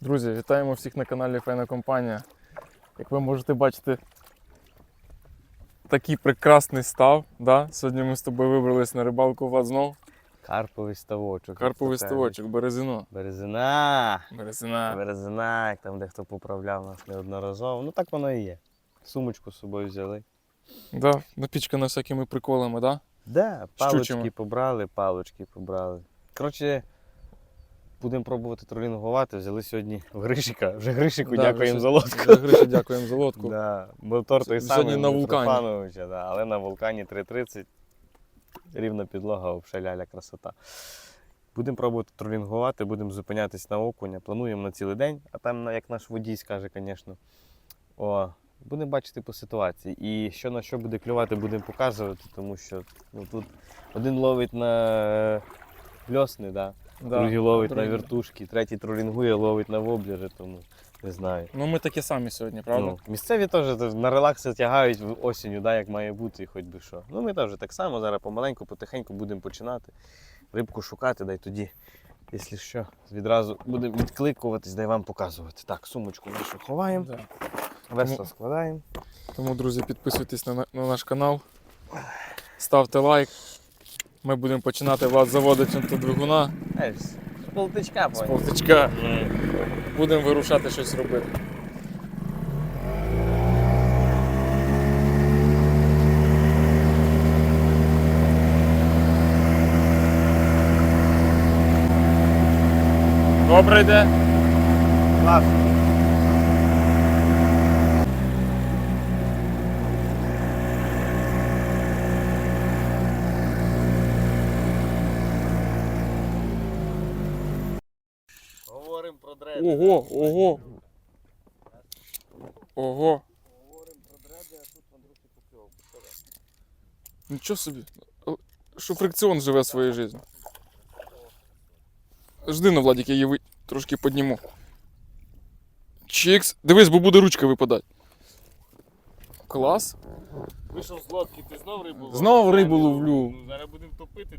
Друзі, вітаємо всіх на каналі Файна Компанія. Як ви можете бачити, такий прекрасний став. Да? Сьогодні ми з тобою вибрались на рибалку в Азнов. Карповий ставочок. Карповий ставочок, березино. Березина. Березина. Березина, як там дехто поправляв нас неодноразово. Ну так воно і є. Сумочку з собою взяли. Да, напічкана всякими приколами, да? Да, палочки Щучими. побрали, палочки побрали. Коротше, будемо пробувати тролінгувати. Взяли сьогодні в Гришика. Вже Гришику Да, дякуємо за лодку. Да, Гриша, дякуємо за лодку. Да. Мотор той самий на вулкані. Да. але на вулкані 3.30. Рівна підлога, обшаляля красота. Будемо пробувати тролінгувати, будемо зупинятись на окуня. Плануємо на цілий день, а там, як наш водій скаже, звісно. О, будемо бачити по ситуації. І що на що буде клювати, будемо показувати, тому що ну, тут один ловить на бльосни, да? Да, другий ловить другий. на вертушки, третій тролінгує, ловить на воблери, тому не знаю. Ну ми такі самі сьогодні, правда? Ну, місцеві теж на релакси тягають осінню, да, як має бути, хоч би що. Ну ми теж так само, зараз помаленьку, потихеньку будемо починати. Рибку шукати, да й тоді, якщо що, відразу будемо відкликуватись, да й вам показувати. Так, сумочку нашу ховаємо, Да. весло Тому- складаємо. Тому, друзі, підписуйтесь на- на наш канал, ставте лайк. Ми будемо починати Влад заводити до двигуна Е, з полтичка, з полтичка. Будемо вирушати щось робити. Добре йде. Класно. Ого, ого. Ого. Говоримо про дреди, а тут Андрюхи покльовку. Нічого собі. Що фрикціон живе своєю життю. Жди на Владик, я її трошки підніму. Чікс. Дивись, бо буде ручка випадати. Клас. Вийшов з лодки, ти знов рибу ловиш? Знов рибу ловлю. Ну, зараз будемо топити.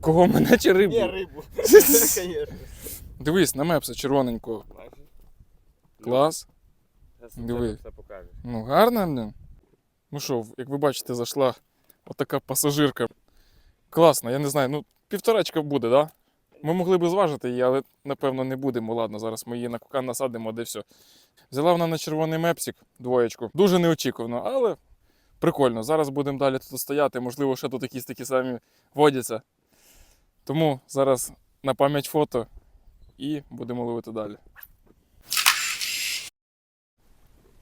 Кого мене чи рибу? Ні, рибу. Звісно. Дивись, на мепса червоненького. Клас. Диви. Ну, гарно, блін. Ну що, як ви бачите, зайшла отака пасажирка. Класно, я не знаю, ну, півторачка буде, да? Ми могли б зважити її, але напевно не будемо. Ладно, зараз ми її на кукан насадимо, де все. Взяла вона на червоний мепсик двоєчку. Дуже неочікувано, але прикольно. Зараз будемо далі тут стояти. Можливо, ще тут якісь такі самі водяться. Тому зараз на пам'ять фото і будемо ловити далі.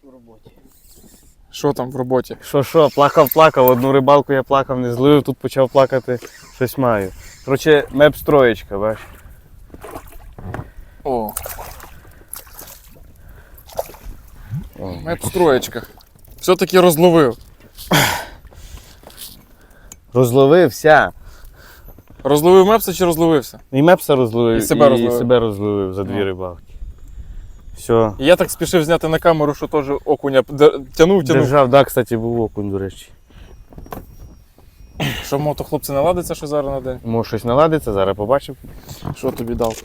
У роботі. Що там в роботі? Що, що, плакав, плакав, одну рибалку я плакав, не злив, тут почав плакати, щось маю. Коротше, меп строєчка, бач. О, О. меп строєчка. Все-таки розловив. Розловився. Розловив мепса чи розловився? І мепса розловив, І себе розловив. себе розловив за дві Ну. рибалки. Все. І я так спішив зняти на камеру, що теж окуня тянув, тянув. Держав, да, кстати, був окунь, до речі. Що мотохлопці наладиться, що зараз на день? Може щось наладиться, зараз побачимо. Що тобі дав?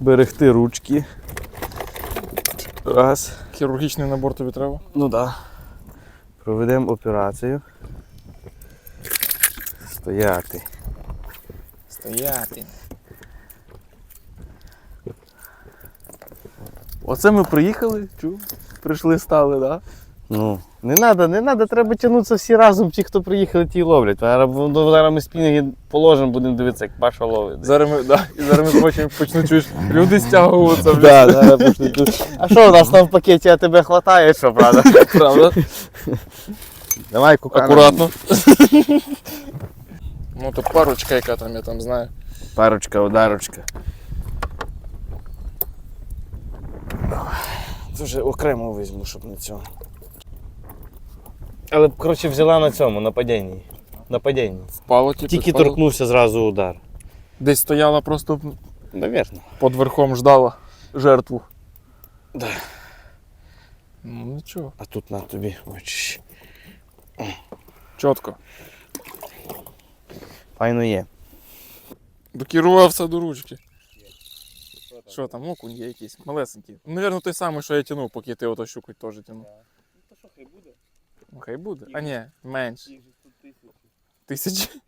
Берегти ручки. Раз. Хірургічний набор тобі треба? Ну да. Проведемо операцію. Стояти. Стояти. Оце ми приїхали, чув? Прийшли, стали, так? Да? Ну, не треба, не треба, треба тягнутися всі разом. Ті, хто приїхали, ті ловлять. Зараз, ну, зараз ми спінінги положимо, будемо дивитися, як Паша ловить. Зараз ми, да, і зараз ми хочемо почнуть чуєш, люди стягуватися. Да, тут. А що у нас там в пакеті, а тебе хватає, що правда? правда? Давай, кукана. Акуратно. Ну то парочка, яка там, я там знаю. Парочка, ударочка. Вже окремо візьму, щоб не цього. Але б, коротше, взяла на цьому, на падінні. На падінні. Впало, типу, Тільки впало. торкнувся зразу удар. Десь стояла просто Навірно. під верхом ждала жертву. Да. Ну нічого. А тут на тобі, бачиш. Чітко. Файно є. Докерувався до ручки. Що там, окунь є якийсь, малесенький. Навірно, той самий, що я тянув, поки ти ото щуку теж тянув. Ну то що, хай буде? Ну, хай буде. А ні, менш. Їх же тут тисячі. Тисячі.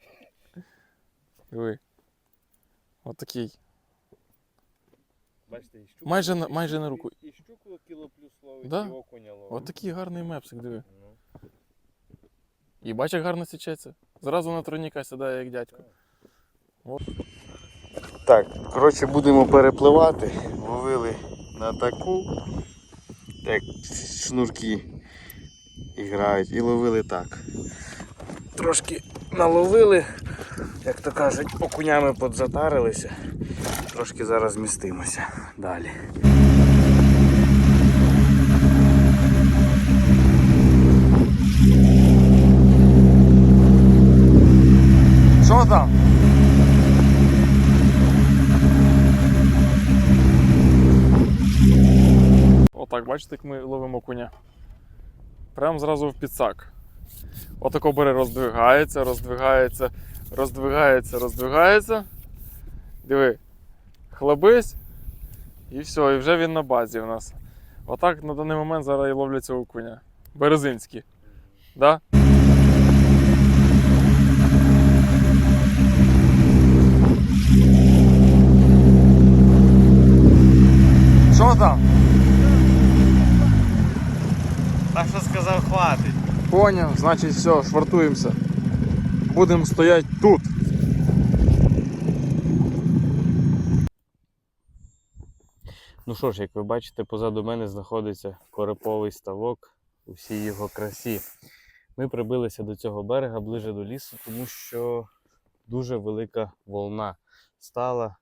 Диви. Отакий. Бачите, і щуку. Майже на- майже на руку. І щуку кіло плюс ловить, Да? і окуня ловить. Отакий гарний мепсик, диви. Ну. І бач, як гарно січеться. Зразу на тройника сідає, як дядько. Так, коротше, будемо перепливати. Ловили на таку, як шнурки грають, і ловили так. Трошки наловили, як то кажуть, окунями подзатарилися. Трошки зараз змістимося далі. Що? Отак, бачите, як ми ловимо коня. Прям зразу в підсак. Отако бере, роздвигається, роздвигається, роздвигається, роздвигається. Диви, хлебись, і все, і вже він на базі у нас. Отак на даний момент зараз і ловляться окуня. Березинські. Да? Там? Так що сказав, хватить. Поняв, значить все, швартуємося. Будемо стояти тут. Ну що ж, як ви бачите, позаду мене знаходиться кореповий ставок у всій його красі. Ми прибилися до цього берега ближе до лісу, тому що дуже велика волна стала.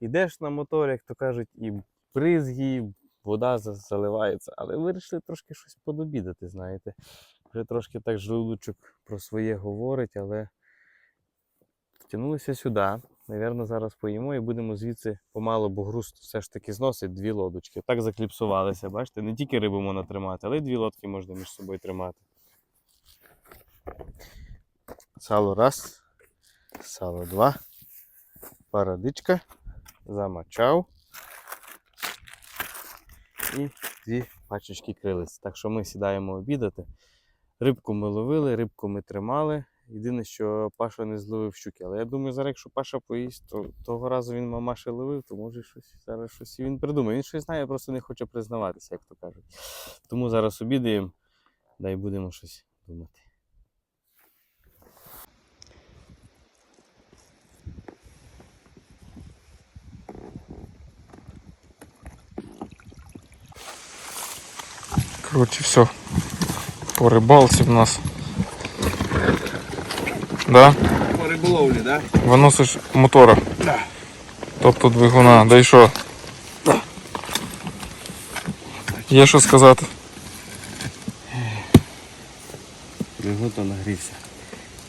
Ідеш на мотор, як то кажуть, і бризги, вода заливається. Але вирішили трошки щось подобідати, знаєте. Вже трошки так желудочок про своє говорить, але втягнулися сюди. Навірно, зараз поїмо і будемо звідси помалу, бо груз все ж таки зносить дві лодочки. Так закліпсувалися, бачите, не тільки рибу можна тримати, але й дві лодки можна між собою тримати. Сало раз, сало два, парадичка, замочав і дві пачечки крилиць. Так що ми сідаємо обідати. Рибку ми ловили, рибку ми тримали. Єдине, що Паша не зловив щуки. Але я думаю, зараз, якщо Паша поїсть, то того разу він мамаші ловив, то може щось зараз щось і він придумає. Він щось знає, просто не хоче признаватися, як то кажуть. Тому зараз обідаємо, дай будемо щось думати. Коротше, все. По рибалці в нас. Да? По риболовлі. Да? Виносиш мотора. Да. Тобто двигуна. Да і що? Є що сказати. Двигун нагрівся.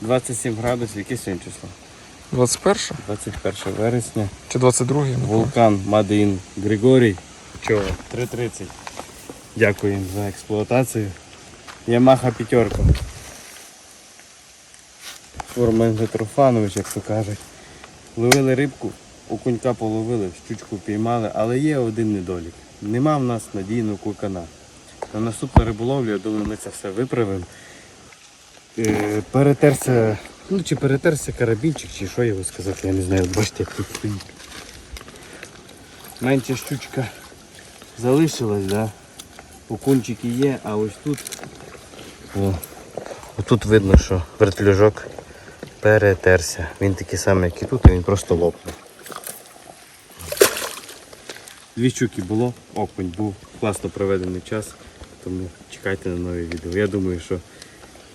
27 градусів, яке сьогодні число? 21 21 вересня. чи 22? Вулкан Мадеїн Григорій. Чого? 3.30. Дякую за експлуатацію. Ямаха п'ятерка. Формен Митрофанович, як то кажуть. Ловили рибку, окунька половили, щучку піймали, але є один недолік. Нема в нас надійного кукана. На наступну риболовлю, я думаю, ми це все виправимо. Е, перетерся, ну чи перетерся карабінчик, чи що його сказати, я не знаю. Бачите, як тут стоїть. Менша щучка залишилась, да? Окунчики є, а ось тут. О, отут видно, що вертлюжок перетерся. Він такий самий, як і тут, і він просто лопнув. Дві щуки було, окунь був, класно проведений час, тому чекайте на нові відео. Я думаю, що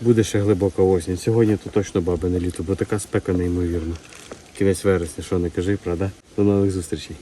буде ще глибока осінь. Сьогодні то точно баби не літо, бо така спека неймовірна. Кінець вересня, що не кажи, правда? До нових зустрічей.